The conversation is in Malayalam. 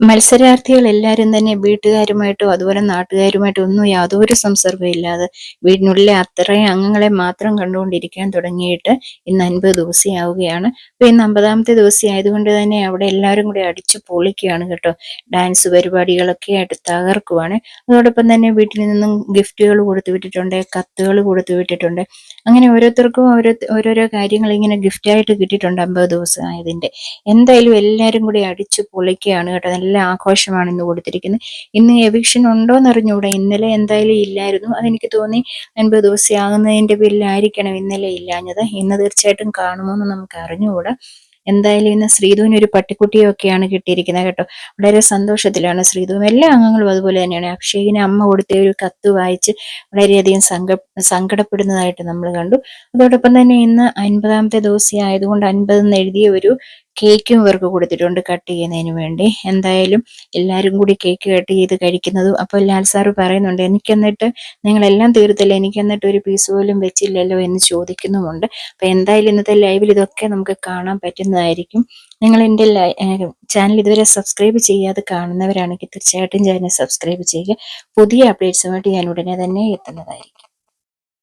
മത്സരാർത്ഥികൾ എല്ലാവരും തന്നെ വീട്ടുകാരുമായിട്ടോ അതുപോലെ നാട്ടുകാരുമായിട്ടോ ഒന്നും യാതൊരു സംസർഗവും ഇല്ലാതെ വീടിനുള്ളിലെ അത്രയും അംഗങ്ങളെ മാത്രം കണ്ടുകൊണ്ടിരിക്കാൻ തുടങ്ങിയിട്ട് ഇന്ന് അൻപത് ദിവസമാവുകയാണ് അപ്പൊ ഇന്ന് അമ്പതാമത്തെ ദിവസം ആയതുകൊണ്ട് തന്നെ അവിടെ എല്ലാവരും കൂടി അടിച്ചു പൊളിക്കുകയാണ് കേട്ടോ. ഡാൻസ് പരിപാടികളൊക്കെ ആയിട്ട് തകർക്കുവാണ്. അതോടൊപ്പം തന്നെ വീട്ടിൽ നിന്നും ഗിഫ്റ്റുകൾ കൊടുത്തു വിട്ടിട്ടുണ്ട് കത്തുകൾ കൊടുത്തു വിട്ടിട്ടുണ്ട്. അങ്ങനെ ഓരോരുത്തർക്കും ഓരോ ഓരോരോ കാര്യങ്ങൾ ഇങ്ങനെ ഗിഫ്റ്റായിട്ട് കിട്ടിയിട്ടുണ്ട് അമ്പത് ദിവസം ആയതിന്റെ എന്തായാലും എല്ലാവരും കൂടി അടിച്ചു പൊളിക്കുകയാണ് കേട്ടോ. നല്ല ആഘോഷമാണ് ഇന്ന് കൊടുത്തിരിക്കുന്നത്. ഇന്ന് എവിക്ഷൻ ഉണ്ടോ എന്ന് അറിഞ്ഞുകൂടാ ഇന്നലെ എന്തായാലും ഇല്ലായിരുന്നു. അതെനിക്ക് തോന്നി അൻപത് ദിവസമാകുന്നതിന്റെ പേരിലായിരിക്കണം ഇന്നലെ ഇല്ലാഞ്ഞത്. ഇന്ന് തീർച്ചയായിട്ടും കാണുമോ എന്ന് നമുക്ക് അറിഞ്ഞുകൂടാ. എന്തായാലും ഇന്ന് ശ്രീധുവിന് ഒരു പട്ടിക്കുട്ടിയൊക്കെയാണ് കിട്ടിയിരിക്കുന്നത് കേട്ടോ. വളരെ സന്തോഷത്തിലാണ് ശ്രീധുവും. എല്ലാ അംഗങ്ങളും അതുപോലെ തന്നെയാണ്. അക്ഷയിന് അമ്മ കൊടുത്ത ഒരു കത്ത് വായിച്ച് വളരെയധികം സങ്ക സങ്കടപ്പെടുന്നതായിട്ട് നമ്മൾ കണ്ടു. അതോടൊപ്പം തന്നെ ഇന്ന് അൻപതാമത്തെ ദിവസം ആയതുകൊണ്ട് അൻപത് എന്ന് എഴുതിയ ഒരു കേക്കും ഇവർക്ക് കൊടുത്തിട്ടുണ്ട് കട്ട് ചെയ്യുന്നതിന് വേണ്ടി. എന്തായാലും എല്ലാവരും കൂടി കേക്ക് കട്ട് ചെയ്ത് കഴിക്കുന്നതും അപ്പോൾ ലാൽ സാറ് പറയുന്നുണ്ട് എനിക്കെന്നിട്ട് നിങ്ങളെല്ലാം തീർത്തില്ല എനിക്കെന്നിട്ട് ഒരു പീസ് പോലും വെച്ചില്ലല്ലോ എന്ന് ചോദിക്കുന്നുമുണ്ട്. അപ്പോൾ എന്തായാലും ഇന്നത്തെ ലൈവിൽ ഇതൊക്കെ നമുക്ക് കാണാൻ പറ്റുന്നതായിരിക്കും. നിങ്ങൾ എന്റെ ചാനൽ ഇതുവരെ സബ്സ്ക്രൈബ് ചെയ്യാതെ കാണുന്നവരാണെങ്കിൽ തീർച്ചയായിട്ടും ചാനൽ സബ്സ്ക്രൈബ് ചെയ്യുക. പുതിയ അപ്ഡേറ്റ്സുമായിട്ട് ഞാൻ ഉടനെ തന്നെ എത്തുന്നതായിരിക്കും.